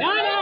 না না